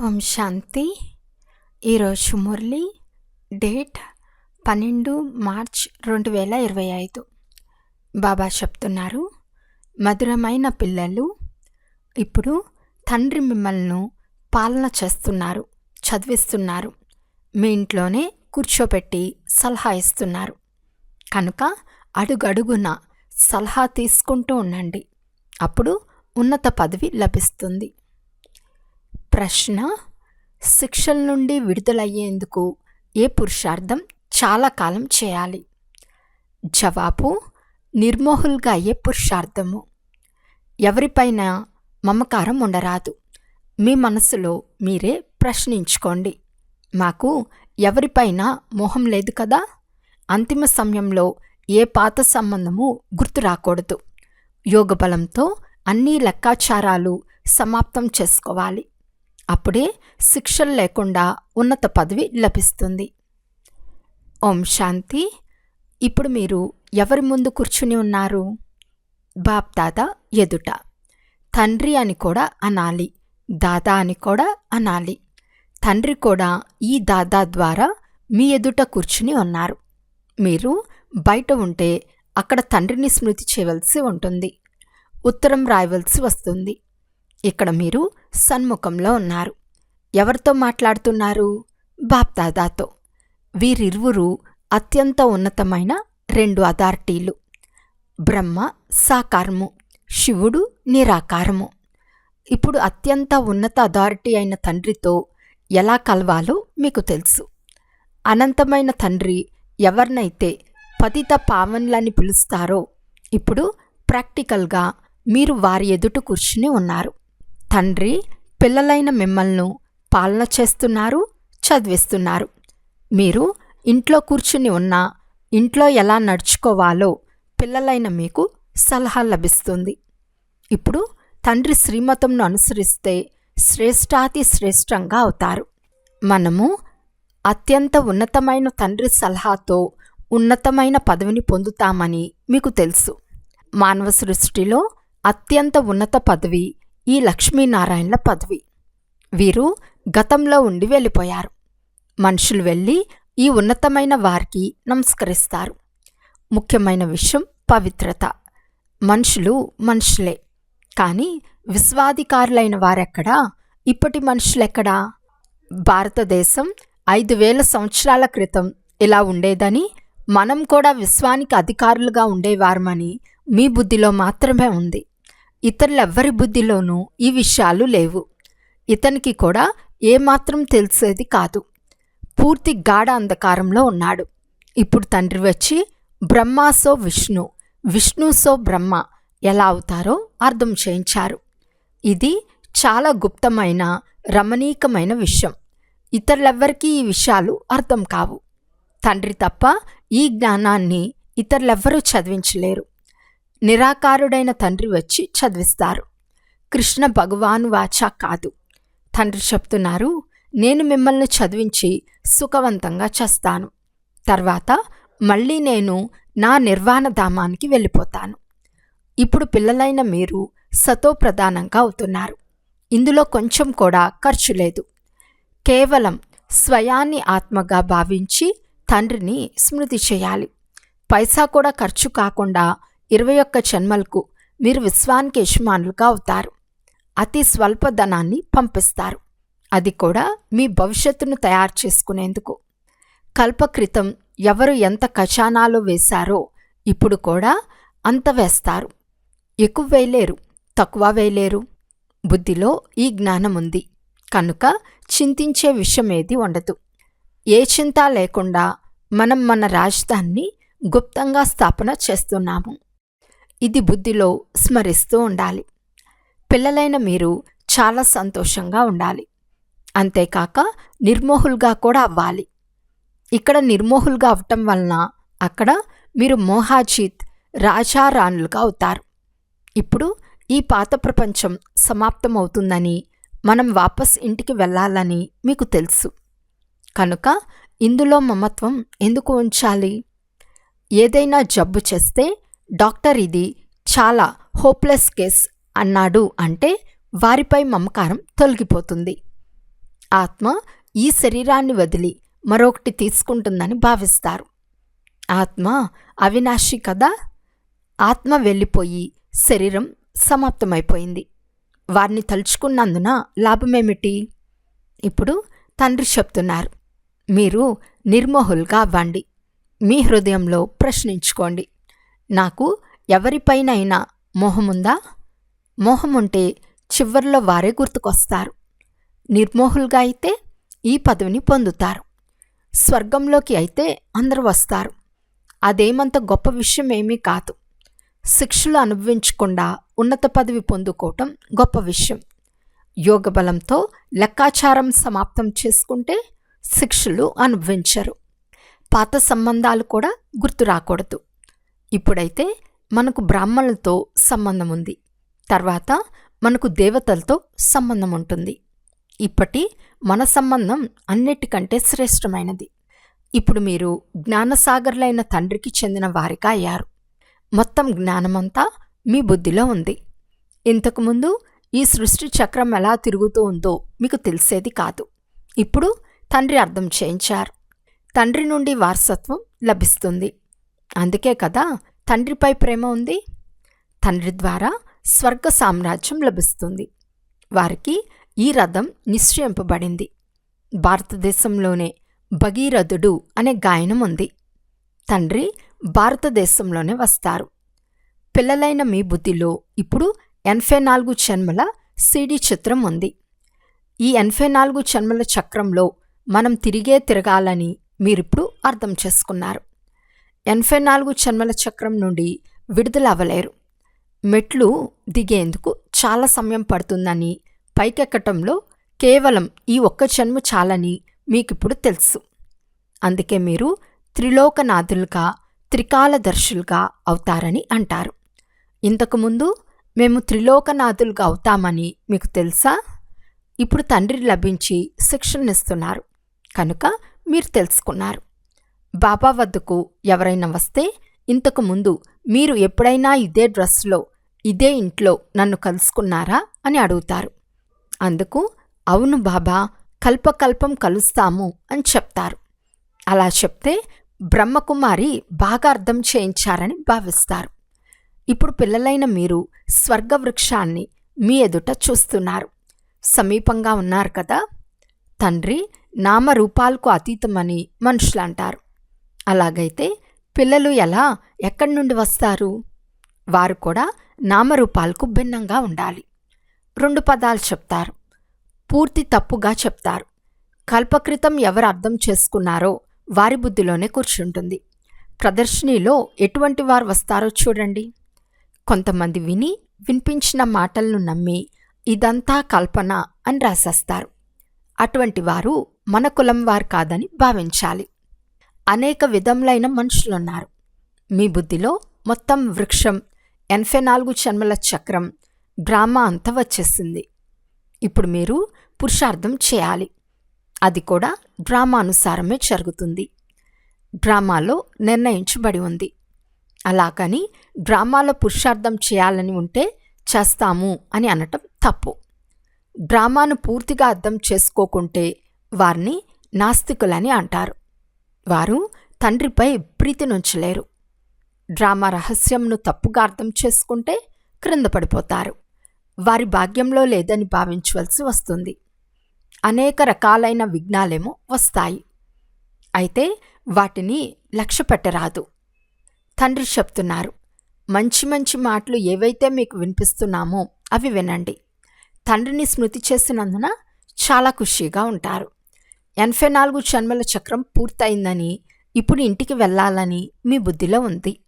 ఓం శాంతి. ఈరోజు మురళి డేట్ పన్నెండు మార్చ్ రెండు వేల ఇరవై ఐదు. బాబా చెప్తున్నారు మధురమైన పిల్లలు ఇప్పుడు తండ్రి మిమ్మల్ని పాలన చేస్తున్నారు చదివిస్తున్నారు. మీ ఇంట్లోనే కూర్చోపెట్టి సలహా ఇస్తున్నారు. కనుక అడుగడుగున సలహా తీసుకుంటూ ఉండండి. అప్పుడు ఉన్నత పదవి లభిస్తుంది. ప్రశ్న శిక్షల నుండి విడుదలయ్యేందుకు ఏ పురుషార్థం చాలా కాలం చేయాలి? జవాబు నిర్మోహులుగా అయ్యే పురుషార్థము. ఎవరిపైన మమకారం ఉండరాదు. మీ మనసులో మీరే ప్రశ్నించుకోండి. మాకు ఎవరిపైన మోహం లేదు కదా? అంతిమ సమయంలో ఏ పాత సంబంధము గుర్తు రాకూడదు. యోగబలంతో అన్ని లెక్కాచారాలు సమాప్తం చేసుకోవాలి. అప్పుడే శిక్షలు లేకుండా ఉన్నత పదవి లభిస్తుంది. ఓం శాంతి. ఇప్పుడు మీరు ఎవరి ముందు కూర్చుని ఉన్నారు? బాప్ దాదా ఎదుట. తండ్రి అని కూడా అనాలి. దాదా అని కూడా అనాలి. తండ్రి కూడా ఈ దాదా ద్వారా మీ ఎదుట కూర్చుని ఉన్నారు. మీరు బయట ఉంటే అక్కడ తండ్రిని స్మృతి చేయవలసి ఉంటుంది. ఉత్తరం రాయవలసి వస్తుంది. ఇక్కడ మీరు సన్ముఖంలో ఉన్నారు. ఎవరితో మాట్లాడుతున్నారు? బాప్దాదాతో వీరిరువురు అత్యంత ఉన్నతమైన రెండు అథారిటీలు. బ్రహ్మ సాకారము శివుడు నిరాకారము. ఇప్పుడు అత్యంత ఉన్నత అథారిటీ అయిన తండ్రితో ఎలా కలవాలో మీకు తెలుసు. అనంతమైన తండ్రి ఎవరినైతే పతిత పావన్లని పిలుస్తారో ఇప్పుడు ప్రాక్టికల్గా మీరు వారి ఎదుట కూర్చుని ఉన్నారు. తండ్రి పిల్లలైన మిమ్మల్ని పాలన చేస్తున్నారు చదివిస్తున్నారు. మీరు ఇంట్లో కూర్చుని ఉన్నా ఇంట్లో ఎలా నడుచుకోవాలో పిల్లలైన మీకు సలహా లభిస్తుంది. ఇప్పుడు తండ్రి శ్రీమతంను అనుసరిస్తే శ్రేష్టాతి శ్రేష్టంగా అవుతారు. మనము అత్యంత ఉన్నతమైన తండ్రి సలహాతో ఉన్నతమైన పదవిని పొందుతామని మీకు తెలుసు. మానవ సృష్టిలో అత్యంత ఉన్నత పదవి ఈ లక్ష్మీనారాయణల పదవి. వీరు గతంలో ఉండి వెళ్ళిపోయారు. మనుషులు వెళ్ళి ఈ ఉన్నతమైన వారికి నమస్కరిస్తారు. ముఖ్యమైన విషయం పవిత్రత. మనుషులు మనుషులే. కానీ విశ్వాధికారులైన వారెక్కడా? ఇప్పటి మనుషులెక్కడా? భారతదేశం ఐదు వేల సంవత్సరాల క్రితం ఇలా ఉండేదని మనం కూడా విశ్వానికి అధికారులుగా ఉండేవారమని మీ బుద్ధిలో మాత్రమే ఉంది. ఇతరులెవ్వరి బుద్ధిలోనూ ఈ విషయాలు లేవు. ఇతనికి కూడా ఏమాత్రం తెలిసేది కాదు. పూర్తి గాఢ అంధకారంలో ఉన్నాడు. ఇప్పుడు తండ్రి వచ్చి బ్రహ్మాసో విష్ణు విష్ణుసో బ్రహ్మ ఎలా అవుతారో అర్థం చేయించారు. ఇది చాలా గుప్తమైన రమణీకమైన విషయం. ఇతరులెవ్వరికీ ఈ విషయాలు అర్థం కావు. తండ్రి తప్ప ఈ జ్ఞానాన్ని ఇతరులెవ్వరూ చదివించలేరు. నిరాకారుడైన తండ్రి వచ్చి చదివిస్తారు. కృష్ణ భగవాను వాచ కాదు. తండ్రి చెప్తున్నారు నేను మిమ్మల్ని చదివించి సుఖవంతంగా చేస్తాను. తర్వాత మళ్ళీ నేను నా నిర్వాణ ధామానికి వెళ్ళిపోతాను. ఇప్పుడు పిల్లలైన మీరు సతో ప్రధానంగా అవుతున్నారు. ఇందులో కొంచెం కూడా ఖర్చు లేదు. కేవలం స్వయాన్ని ఆత్మగా భావించి తండ్రిని స్మృతి చేయాలి. పైసా కూడా ఖర్చు కాకుండా ఇరవై ఒక్క జన్మలకు మీరు విశ్వానికి యజమానులుగా అవుతారు. అతి స్వల్ప ధనాన్ని పంపిస్తారు. అది కూడా మీ భవిష్యత్తును తయారు చేసుకునేందుకు. కల్పక్రితం ఎవరు ఎంత ఖజానాలో వేశారో ఇప్పుడు కూడా అంత వేస్తారు. ఎక్కువ వేయలేరు తక్కువ వేయలేరు. బుద్ధిలో ఈ జ్ఞానం ఉంది. కనుక చింతించే విషయం ఏది ఉండదు. ఏ చింత లేకుండా మనం మన రాజధానిని గుప్తంగా స్థాపన చేస్తున్నాము. ఇది బుద్ధిలో స్మరిస్తూ ఉండాలి. పిల్లలైన మీరు చాలా సంతోషంగా ఉండాలి. అంతేకాక నిర్మోహులుగా కూడా అవ్వాలి. ఇక్కడ నిర్మోహులుగా అవటం వలన అక్కడ మీరు మోహాజీత్ రాజారాణులుగా అవుతారు. ఇప్పుడు ఈ పాత ప్రపంచం సమాప్తమవుతుందని మనం వాపస్ ఇంటికి వెళ్ళాలని మీకు తెలుసు. కనుక ఇందులో మమత్వం ఎందుకు ఉంచాలి? ఏదైనా జబ్బు చేస్తే డాక్టర్ ఇది చాలా హోప్లెస్ కేస్ అన్నాడు అంటే వారిపై మమకారం తొలగిపోతుంది. ఆత్మ ఈ శరీరాన్ని వదిలి మరొకటి తీసుకుంటుందని భావిస్తారు. ఆత్మ అవినాశి కదా? ఆత్మ వెళ్ళిపోయి శరీరం సమాప్తమైపోయింది. వారిని తలుచుకున్నందున లాభమేమిటి? ఇప్పుడు తండ్రి చెప్తున్నారు మీరు నిర్మోహులుగా అవ్వండి. మీ హృదయంలో ప్రశ్నించుకోండి. నాకు ఎవరిపైనైనా మోహముందా? మోహముంటే చివర్లో వారే గుర్తుకొస్తారు. నిర్మోహులుగా అయితే ఈ పదవిని పొందుతారు. స్వర్గంలోకి అయితే అందరూ వస్తారు. అదేమంత గొప్ప విషయం ఏమీ కాదు. శిక్షలు అనుభవించకుండా ఉన్నత పదవి పొందుకోవటం గొప్ప విషయం. యోగ బలంతో లెక్కాచారం సమాప్తం చేసుకుంటే శిక్షలు అనుభవించరు. పాత సంబంధాలు కూడా గుర్తు రాకూడదు. ఇప్పుడైతే మనకు బ్రాహ్మణులతో సంబంధం ఉంది తర్వాత మనకు దేవతలతో సంబంధం ఉంటుంది ఇప్పటి మన సంబంధం అన్నిటికంటే శ్రేష్టమైనది. ఇప్పుడు మీరు జ్ఞానసాగర్లైన తండ్రికి చెందిన వారిగా అయ్యారు. మొత్తం జ్ఞానమంతా మీ బుద్ధిలో ఉంది. ఇంతకుముందు ఈ సృష్టి చక్రం ఎలా తిరుగుతూ ఉందో మీకు తెలిసేది కాదు. ఇప్పుడు తండ్రి అర్థం చేయించారు. తండ్రి నుండి వారసత్వం లభిస్తుంది. అందుకే కదా తండ్రిపై ప్రేమ ఉంది. తండ్రి ద్వారా స్వర్గ సామ్రాజ్యం లభిస్తుంది. వారికి ఈ రథం నిశ్చయింపబడింది. భారతదేశంలోనే భగీరథుడు అనే గాయనం ఉంది. తండ్రి భారతదేశంలోనే వస్తారు. పిల్లలైన మీ బుద్ధిలో ఇప్పుడు ఎనభై నాలుగు జన్మల సిడి చిత్రం ఉంది. ఈ ఎనభై నాలుగు జన్మల చక్రంలో మనం తిరిగే తిరగాలని మీరిప్పుడు అర్థం చేసుకున్నారు. ఎనభై నాలుగు జన్మల చక్రం నుండి విడుదల అవ్వలేరు మెట్లు దిగేందుకు చాలా సమయం పడుతుందని పైకెక్కటంలో కేవలం ఈ ఒక్క జన్మ చాలని మీకిప్పుడు తెలుసు. అందుకే మీరు త్రిలోకనాథులుగా త్రికాలదర్శులుగా అవుతారని అంటారు. ఇంతకుముందు మేము త్రిలోకనాథులుగా అవుతామని మీకు తెలుసా? ఇప్పుడు తండ్రి లభించి శిక్షణనిస్తున్నారు. కనుక మీరు తెలుసుకున్నారు. బాబా వద్దకు ఎవరైనా వస్తే ఇంతకు ముందు మీరు ఎప్పుడైనా ఇదే డ్రెస్లో ఇదే ఇంట్లో నన్ను కలుసుకున్నారా అని అడుగుతారు. అందుకు అవును బాబా కల్పకల్పం కలుస్తాము అని చెప్తారు. అలా చెప్తే బ్రహ్మకుమారి బాగా అర్థం చేయించారని భావిస్తారు. ఇప్పుడు పిల్లలైన మీరు స్వర్గవృక్షాన్ని మీ ఎదుట చూస్తున్నారు. సమీపంగా ఉన్నారు కదా? తండ్రి నామరూపాలకు అతీతమని మనుషులు అంటారు అలాగైతే పిల్లలు ఎలా ఎక్కడి నుండి వస్తారు? వారు కూడా నామరూపాలకు భిన్నంగా ఉండాలి. రెండు పదాలు చెప్తారు. పూర్తి తప్పుగా చెప్తారు. కల్పకృతం ఎవరు అర్థం చేసుకున్నారో వారి బుద్ధిలోనే కూర్చుంటుంది. ప్రదర్శనీలో ఎటువంటి వారు వస్తారో చూడండి. కొంతమంది విని వినిపించిన మాటలను నమ్మి ఇదంతా కల్పన అని రాసేస్తారు. అటువంటి వారు మన కులం వారు కాదని భావించాలి. అనేక విధములైన మనుషులున్నారు. మీ బుద్ధిలో మొత్తం వృక్షం ఎనభై నాలుగు జన్మల చక్రం డ్రామా అంతా వచ్చేసింది. ఇప్పుడు మీరు పురుషార్థం చేయాలి. అది కూడా డ్రామా అనుసారమే జరుగుతుంది. డ్రామాలో నిర్ణయించబడి ఉంది. అలాగని డ్రామాలో పురుషార్థం చేయాలని ఉంటే చేస్తాము అని అనటం తప్పు. డ్రామాను పూర్తిగా అర్థం చేసుకోకుంటే వారిని నాస్తికులని అంటారు. వారు తండ్రిపై ప్రీతి నుంచలేరు డ్రామా రహస్యంను తప్పుగా అర్థం చేసుకుంటే క్రింద పడిపోతారు. వారి భాగ్యంలో లేదని భావించవలసి వస్తుంది. అనేక రకాలైన విఘ్నాలేమో వస్తాయి. అయితే వాటిని లక్ష్య పెట్టరాదు. తండ్రి చెప్తున్నారు మంచి మంచి మాటలు ఏవైతే మీకు వినిపిస్తున్నామో అవి వినండి. తండ్రిని స్మృతి చేసినందున చాలా ఖుషీగా ఉంటారు. ఎనభై నాలుగు జన్మల చక్రం పూర్తయిందని ఇప్పుడు ఇంటికి వెళ్ళాలని మీ బుద్ధిలో ఉంది.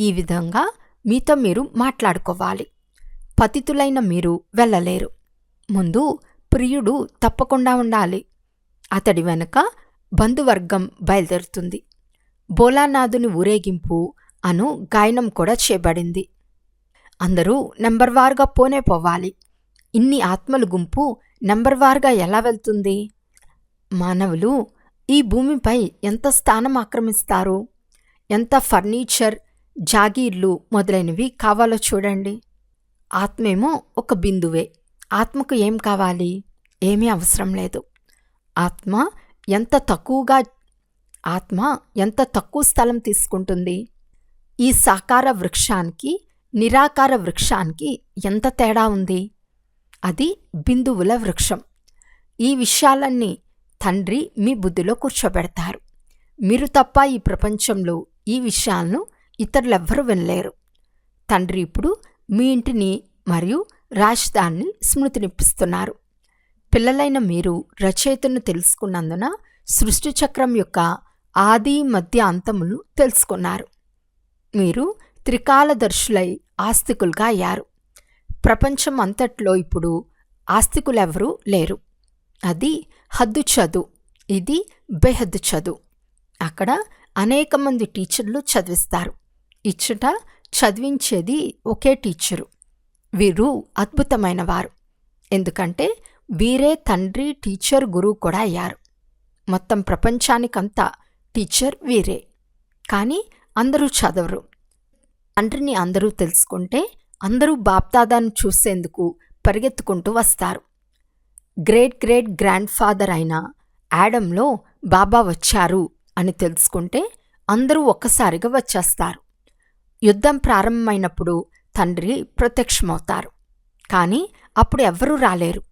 ఈ విధంగా మీతో మీరు మాట్లాడుకోవాలి. పతితులైన మీరు వెళ్ళలేరు. ముందు ప్రియుడు తప్పకుండా ఉండాలి. అతడి వెనుక బంధువర్గం బయలుదేరుతుంది. బోలానాథుని ఊరేగింపు అను గాయనం కూడా చేయబడింది. అందరూ నెంబర్ వారుగా పోనే పోవాలి. ఇన్ని ఆత్మల గుంపు నెంబర్ వారుగా ఎలా వెళ్తుంది? మానవులు ఈ భూమిపై ఎంత స్థానం ఆక్రమిస్తారు? ఎంత ఫర్నిచర్ జాగీర్లు మొదలైనవి కావాలో చూడండి. ఆత్మేమో ఒక బిందువే. ఆత్మకు ఏం కావాలి? ఏమీ అవసరం లేదు. ఆత్మ ఎంత తక్కువగా ఆత్మ ఎంత తక్కువ స్థలం తీసుకుంటుంది? ఈ సాకార వృక్షానికి నిరాకార వృక్షానికి ఎంత తేడా ఉంది? అది బిందువుల వృక్షం. ఈ విషయాలన్నీ తండ్రి మీ బుద్ధిలో కూర్చోబెడతారు. మీరు తప్ప ఈ ప్రపంచంలో ఈ విషయాలను ఇతరులెవ్వరూ వినలేరు. తండ్రి ఇప్పుడు మీ ఇంటిని మరియు రాజధానిని స్మృతినిప్పిస్తున్నారు. పిల్లలైన మీరు రచయితను తెలుసుకున్నందున సృష్టి చక్రం యొక్క ఆది మధ్య అంతములు తెలుసుకున్నారు. మీరు త్రికాలదర్శులై ఆస్తికులుగా అయ్యారు. ప్రపంచం అంతట్లో ఇప్పుడు ఆస్తికులెవరూ లేరు. అది హద్దు చదువు. ఇది బేహద్దు చదువు. అక్కడ అనేక మంది టీచర్లు చదివిస్తారు. ఇచ్చట చదివించేది ఒకే టీచరు. వీరు అద్భుతమైన వారు. ఎందుకంటే వీరే తండ్రి టీచర్ గురువు కూడా అయ్యారు. మొత్తం ప్రపంచానికంతా టీచర్ వీరే. కానీ అందరూ చదవరు. తండ్రిని అందరూ తెలుసుకుంటే అందరూ బాప్దాదాను చూసేందుకు పరిగెత్తుకుంటూ వస్తారు. గ్రేట్ గ్రేట్ గ్రాండ్ ఫాదర్ అయిన యాడంలో బాబా వచ్చారు అని తెలుసుకుంటే అందరూ ఒక్కసారిగా వచ్చేస్తారు. యుద్ధం ప్రారంభమైనప్పుడు తండ్రి ప్రత్యక్షమవుతారు. కానీ అప్పుడు ఎవ్వరూ రాలేరు.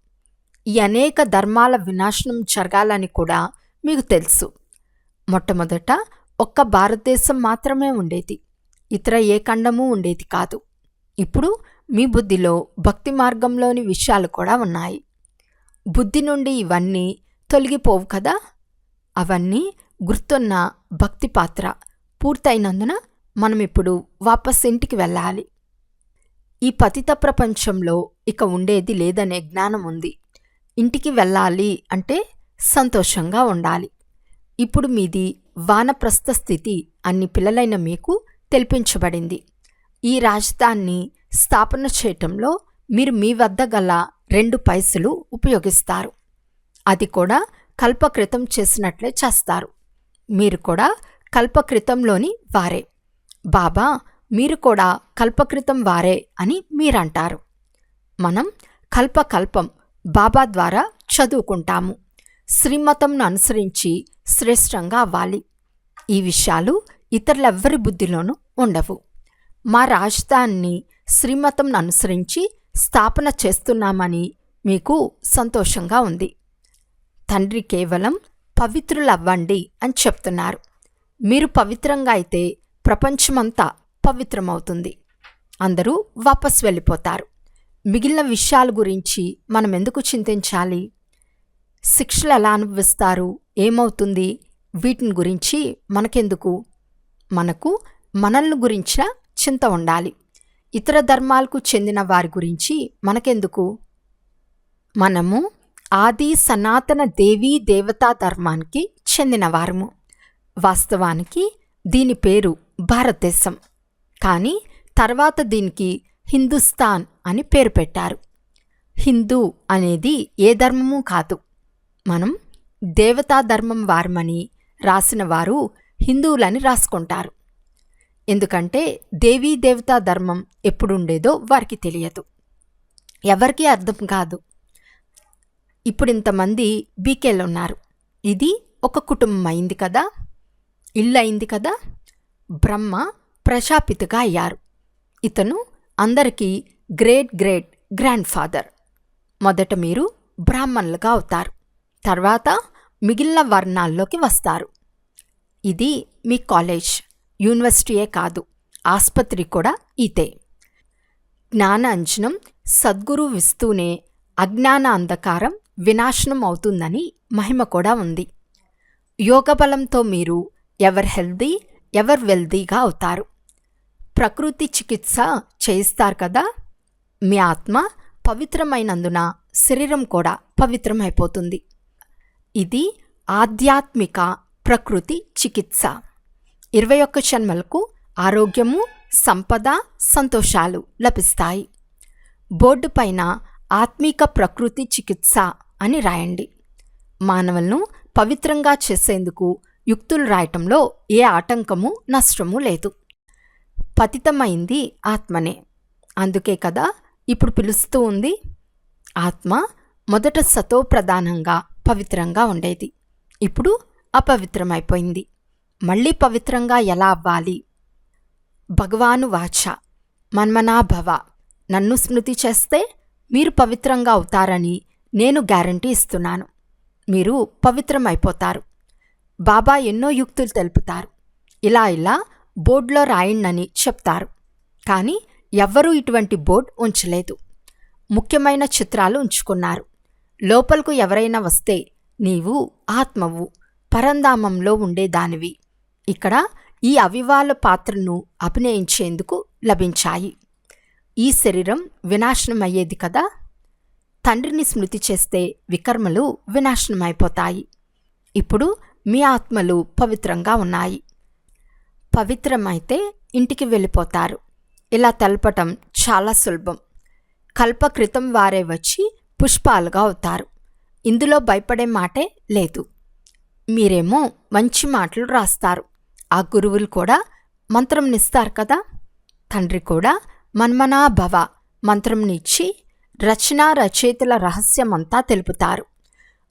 ఈ అనేక ధర్మాల వినాశనం జరగాలని కూడా మీకు తెలుసు. మొట్టమొదట ఒక్క భారతదేశం మాత్రమే ఉండేది. ఇతర ఏ ఖండము ఉండేది కాదు. ఇప్పుడు మీ బుద్ధిలో భక్తి మార్గంలోని విషయాలు కూడా ఉన్నాయి. బుద్ధి నుండి ఇవన్నీ తొలగిపోవు కదా? అవన్నీ గుర్తున్న భక్తి పాత్ర పూర్తయినందున మనం ఇప్పుడు వాపస్ ఇంటికి వెళ్ళాలి. ఈ పతిత ప్రపంచంలో ఇక ఉండేది లేదనే జ్ఞానం ఉంది. ఇంటికి వెళ్ళాలి అంటే సంతోషంగా ఉండాలి. ఇప్పుడు మీది వానప్రస్థ స్థితి అన్ని పిల్లలైన మీకు తెలిపించబడింది. ఈ రాజధాన్ని స్థాపన చేయటంలో మీరు మీ వద్ద గల రెండు పైసలు ఉపయోగిస్తారు. అది కూడా కల్పకృతం చేసినట్లే చేస్తారు. మీరు కూడా కల్పకృతంలోని వారే. బాబా మీరు కూడా కల్పకృతం వారే అని మీరంటారు. మనం కల్పకల్పం బాబా ద్వారా చదువుకుంటాము. శ్రీమతంను అనుసరించి శ్రేష్టంగా అవ్వాలి. ఈ విషయాలు ఇతరులెవ్వరి బుద్ధిలోనూ ఉండవు. మా రాజధానిని శ్రీమతంను అనుసరించి స్థాపన చేస్తున్నామని మీకు సంతోషంగా ఉంది. తండ్రి కేవలం పవిత్రులవ్వండి అని చెప్తున్నారు. మీరు పవిత్రంగా అయితే ప్రపంచమంతా పవిత్రమవుతుంది. అందరూ వాపస్ వెళ్ళిపోతారు. మిగిలిన విషయాల గురించి మనం ఎందుకు చింతించాలి? శిక్షలు ఎలా అనుభవిస్తారు? ఏమవుతుంది? వీటిని గురించి మనకెందుకు? మనకు మనల్ని గురించిన చింత ఉండాలి. ఇతర ధర్మాలకు చెందిన వారి గురించి మనకెందుకు? మనము ఆది సనాతన దేవీ దేవతా ధర్మానికి చెందినవారము. వాస్తవానికి దీని పేరు భారతదేశం. కానీ తర్వాత దీనికి హిందుస్థాన్ అని పేరు పెట్టారు. హిందూ అనేది ఏ ధర్మము కాదు. మనం దేవతా ధర్మం వారమని రాసిన వారు హిందువులని రాసుకుంటారు. ఎందుకంటే దేవీ దేవతా ధర్మం ఎప్పుడుండేదో వారికి తెలియదు. ఎవరికీ అర్థం కాదు. ఇప్పుడు ఇంతమంది బీకేలు ఉన్నారు ఇది ఒక కుటుంబం అయింది కదా? ఇల్లు అయింది కదా? బ్రహ్మ ప్రశాపితగా అయ్యారు. ఇతను అందరికీ గ్రేట్ గ్రేట్ గ్రాండ్ ఫాదర్. మొదట మీరు బ్రాహ్మణులుగా అవుతారు. తర్వాత మిగిలిన వర్ణాల్లోకి వస్తారు. ఇది మీ కాలేజ్. యూనివర్సిటీయే కాదు ఆసుపత్రి కూడా ఇదే. జ్ఞాన అంచనం సద్గురు విస్తూనే అజ్ఞాన అంధకారం వినాశనం అవుతుందని మహిమ కూడా ఉంది. యోగ బలంతో మీరు ఎవరు హెల్దీ ఎవరు వెల్దీగా అవుతారు? ప్రకృతి చికిత్స చేయిస్తారు కదా? మీ ఆత్మ పవిత్రమైనందున శరీరం కూడా పవిత్రమైపోతుంది. ఇది ఆధ్యాత్మిక ప్రకృతి చికిత్స. ఇరవై ఒక్క జన్మలకు ఆరోగ్యము సంపద సంతోషాలు లభిస్తాయి. బోర్డు పైన ఆత్మీక ప్రకృతి చికిత్స అని రాయండి. మానవులను పవిత్రంగా చేసేందుకు యుక్తులు రాయటంలో ఏ ఆటంకము నష్టము లేదు. పతితమైంది ఆత్మనే. అందుకే కదా ఇప్పుడు పిలుస్తూ ఉంది ఆత్మ మొదట సతో ప్రధానంగా పవిత్రంగా ఉండేది. ఇప్పుడు అపవిత్రమైపోయింది. మళ్ళీ పవిత్రంగా ఎలా అవ్వాలి? భగవాను వాచ మన్మనాభవ నన్ను స్మృతి చేస్తే మీరు పవిత్రంగా అవుతారని నేను గ్యారంటీ ఇస్తున్నాను. మీరు పవిత్రమైపోతారు. బాబా ఎన్నో యుక్తులు తెలుపుతారు. ఇలా ఇలా బోర్డులో రాయండని చెప్తారు. కానీ ఎవ్వరూ ఇటువంటి బోర్డు ఉంచలేదు. ముఖ్యమైన చిత్రాలు ఉంచుకున్నారు. లోపలకు ఎవరైనా వస్తే నీవు ఆత్మవు పరంధామంలో ఉండేదానివి. ఇక్కడ ఈ అవివాల పాత్రను అభినయించేందుకు లభించాయి. ఈ శరీరం వినాశనమయ్యేది కదా? తండ్రిని స్మృతి చేస్తే వికర్మలు వినాశనమైపోతాయి. ఇప్పుడు మీ ఆత్మలు పవిత్రంగా ఉన్నాయి. పవిత్రమైతే ఇంటికి వెళ్ళిపోతారు. ఇలా తెలపటం చాలా సులభం. కల్పకృతం వారే వచ్చి పుష్పాలుగా అవుతారు. ఇందులో భయపడే మాటే లేదు. మీరేమో మంచి మాటలు రాస్తారు. ఆ గురువులు కూడా మంత్రంనిస్తారు కదా? తండ్రి కూడా మన్మనా భవ మంత్రంనిచ్చి రచనా రచయితల రహస్యమంతా తెలుపుతారు.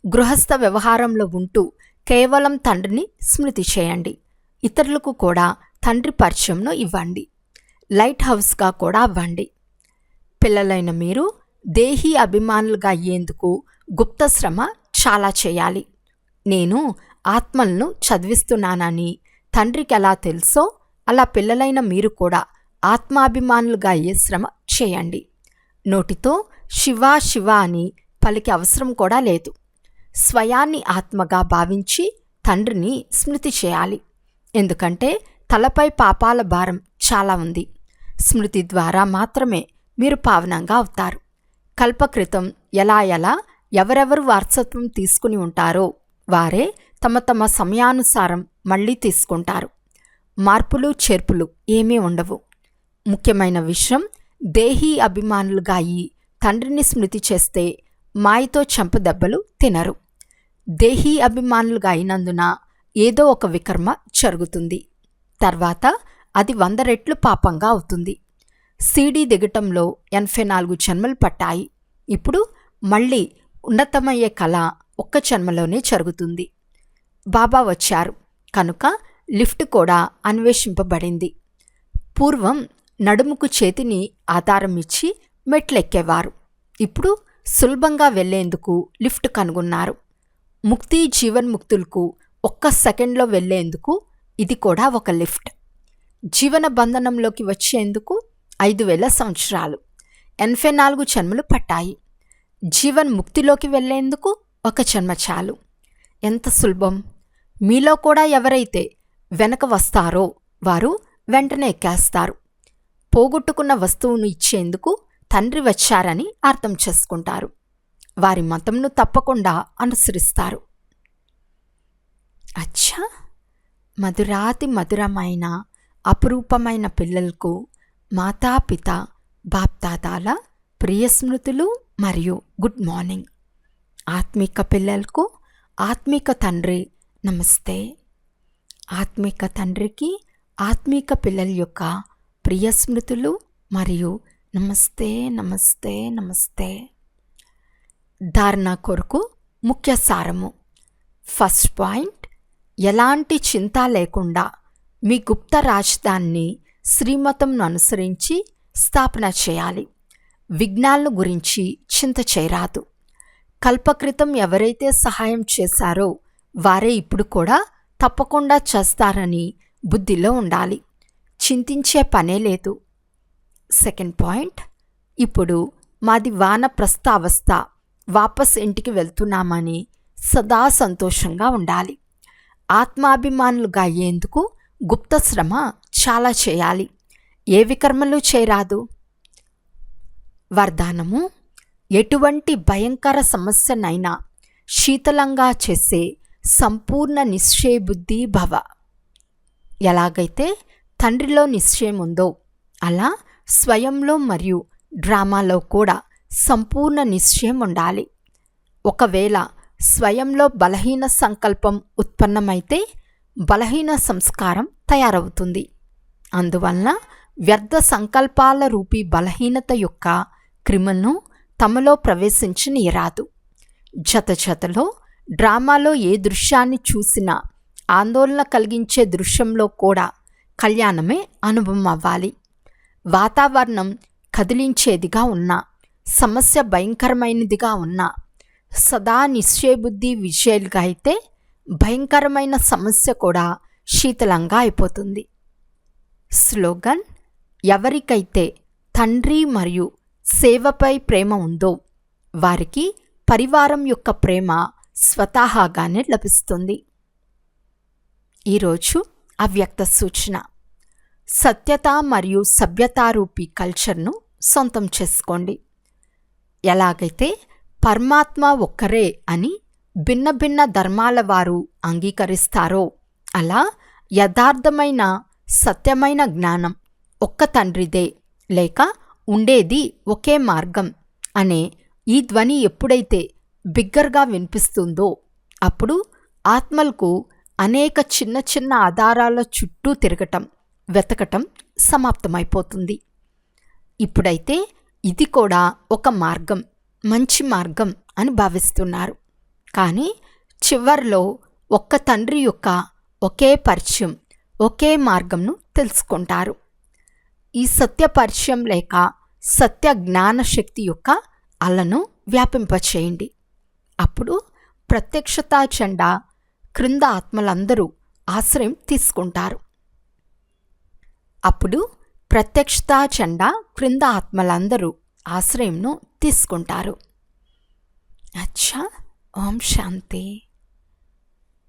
గృహస్థ వ్యవహారంలో ఉంటూ కేవలం తండ్రిని స్మృతి చేయండి. ఇతరులకు కూడా తండ్రి పరిచయంను ఇవ్వండి. లైట్ హౌస్గా కూడా అవ్వండి. పిల్లలైన మీరు దేహీ అభిమానులుగా అయ్యేందుకు గుప్త శ్రమ చాలా చేయాలి. నేను ఆత్మలను చదివిస్తున్నానని తండ్రికి ఎలా తెలుసో అలా పిల్లలైన మీరు కూడా ఆత్మాభిమానులుగా అయ్యే శ్రమ చేయండి. నోటితో శివ శివ అని పలికి అవసరం కూడా లేదు. స్వయాన్ని ఆత్మగా భావించి తండ్రిని స్మృతి చేయాలి. ఎందుకంటే తలపై పాపాల భారం చాలా ఉంది. స్మృతి ద్వారా మాత్రమే మీరు పావనంగా అవుతారు. కల్పకృతం ఎలా ఎలా ఎవరెవరు వారసత్వం తీసుకుని ఉంటారో వారే తమ తమ సమయానుసారం మళ్ళీ తీసుకుంటారు. మార్పులు చేర్పులు ఏమీ ఉండవు. ముఖ్యమైన విషయం దేహీ అభిమానులుగా అయి తండ్రిని స్మృతి చేస్తే మాయతో చెంపదెబ్బలు తినరు. దేహీ అభిమానులుగా అయినందున ఏదో ఒక వికర్మ జరుగుతుంది. తర్వాత అది వంద రెట్లు పాపంగా అవుతుంది. సీడీ దిగటంలో ఎనభై నాలుగు జన్మలు పట్టాయి. ఇప్పుడు మళ్ళీ ఉన్నతమయ్యే కళ ఒక్క జన్మలోనే జరుగుతుంది. బాబా వచ్చారు. కనుక లిఫ్ట్ కూడా అన్వేషింపబడింది. పూర్వం నడుముకు చేతిని ఆధారం ఇచ్చి మెట్లెక్కేవారు. ఇప్పుడు సులభంగా వెళ్ళేందుకు లిఫ్ట్ కనుగొన్నారు. ముక్తి జీవన్ముక్తులకు ఒక్క సెకండ్లో వెళ్ళేందుకు ఇది కూడా ఒక లిఫ్ట్. జీవన బంధనంలోకి వచ్చేందుకు ఐదు వేల సంవత్సరాలు. ఎనభై నాలుగు జన్మలు పట్టాయి. జీవన్ ముక్తిలోకి వెళ్ళేందుకు ఒక జన్మ చాలు. ఎంత సులభం! మీలో కూడా ఎవరైతే వెనక వస్తారో వారు వెంటనే ఎక్కేస్తారు. పోగొట్టుకున్న వస్తువును ఇచ్చేందుకు తండ్రి వచ్చారని అర్థం చేసుకుంటారు. వారి మతంను తప్పకుండా అనుసరిస్తారు. అచ్చా! మధురాతి మధురమైన అపురూపమైన పిల్లలకు మాతాపిత ప్రియ ప్రియస్మృతులు మరియు గుడ్ మార్నింగ్. ఆత్మిక పిల్లలకు ఆత్మిక తండ్రి నమస్తే. ఆత్మిక తండ్రికి ఆత్మిక పిల్లల యొక్క ప్రియ స్మృతులు మరియు నమస్తే నమస్తే నమస్తే. ధారణ కొరకు ముఖ్య సారము. ఫస్ట్ పాయింట్ ఎలాంటి చింత లేకుండా మీ గుప్త రాజధానిని శ్రీమతంను అనుసరించి స్థాపన చేయాలి. విఘ్నాలను గురించి చింత చేయరాదు. కల్పకృతం ఎవరైతే సహాయం చేశారో వారే ఇప్పుడు కూడా తప్పకుండా చేస్తారని బుద్ధిలో ఉండాలి. చింతించే పనే లేదు. సెకండ్ పాయింట్ ఇప్పుడు మాది వానప్రస్థ అవస్థ వాపస్ ఇంటికి వెళ్తున్నామని సదా సంతోషంగా ఉండాలి. ఆత్మాభిమానులుగా అయ్యేందుకు గుప్త శ్రమ చాలా చేయాలి. ఏ వికర్మలు చేయరాదు. వరదానము ఎటువంటి భయంకర సమస్యనైనా శీతలంగా చేసే సంపూర్ణ నిశ్చయబుద్ధి భవ. ఎలాగైతే తండ్రిలో నిశ్చయం ఉందో అలా స్వయంలో మరియు డ్రామాలో కూడా సంపూర్ణ నిశ్చయం ఉండాలి. ఒకవేళ స్వయంలో బలహీన సంకల్పం ఉత్పన్నమైతే బలహీన సంస్కారం తయారవుతుంది. అందువలన వ్యర్థ సంకల్పాల రూపీ బలహీనత యొక్క క్రిములను తమలో ప్రవేశించనీయరాదు. జత జతలో డ్రామాలో ఏ దృశ్యాన్ని చూసినా ఆందోళన కలిగించే దృశ్యంలో కూడా కళ్యాణమే అనుభవం అవ్వాలి. వాతావరణం కదిలించేదిగా ఉన్నా సమస్య భయంకరమైనదిగా ఉన్నా సదా నిశ్చయబుద్ధి విషయాలుగా అయితే భయంకరమైన సమస్య కూడా శీతలంగా అయిపోతుంది. స్లోగన్ ఎవరికైతే తండ్రి మరియు సేవపై ప్రేమ ఉందో వారికి పరివారం యొక్క ప్రేమ స్వతహాగానే లభిస్తుంది. ఈరోజు అవ్యక్త సూచన. సత్యత మరియు సభ్యతారూపి కల్చర్ను సొంతం చేసుకోండి. ఎలాగైతే పరమాత్మ ఒక్కరే అని భిన్న భిన్న ధర్మాల వారు అంగీకరిస్తారో అలా యథార్థమైన సత్యమైన జ్ఞానం ఒక్క తండ్రిదే లేక ఉండేది ఒకే మార్గం అనే ఈ ధ్వని ఎప్పుడైతే బిగ్గరగా వినిపిస్తుందో అప్పుడు ఆత్మలకు అనేక చిన్న చిన్న ఆధారాల చుట్టూ తిరగటం వెతకటం సమాప్తమైపోతుంది. ఇప్పుడైతే ఇది కూడా ఒక మార్గం మంచి మార్గం అని భావిస్తున్నారు. కానీ చివర్లో ఒక్క తండ్రి యొక్క ఒకే పరిచయం ఒకే మార్గంను తెలుసుకుంటారు. ఈ సత్య పరిచయం లేక సత్య జ్ఞాన శక్తి యొక్క అలను వ్యాపింపచేయండి. అప్పుడు ప్రత్యక్షతా చెండా క్రింద ఆత్మలందరూ ఆశ్రయం తీసుకుంటారు. అప్పుడు ప్రత్యక్షతా చెండా క్రింద ఆత్మలందరూ ఆశ్రయంను తీసుకుంటారు. అచ్చా! ఓం శాంతి.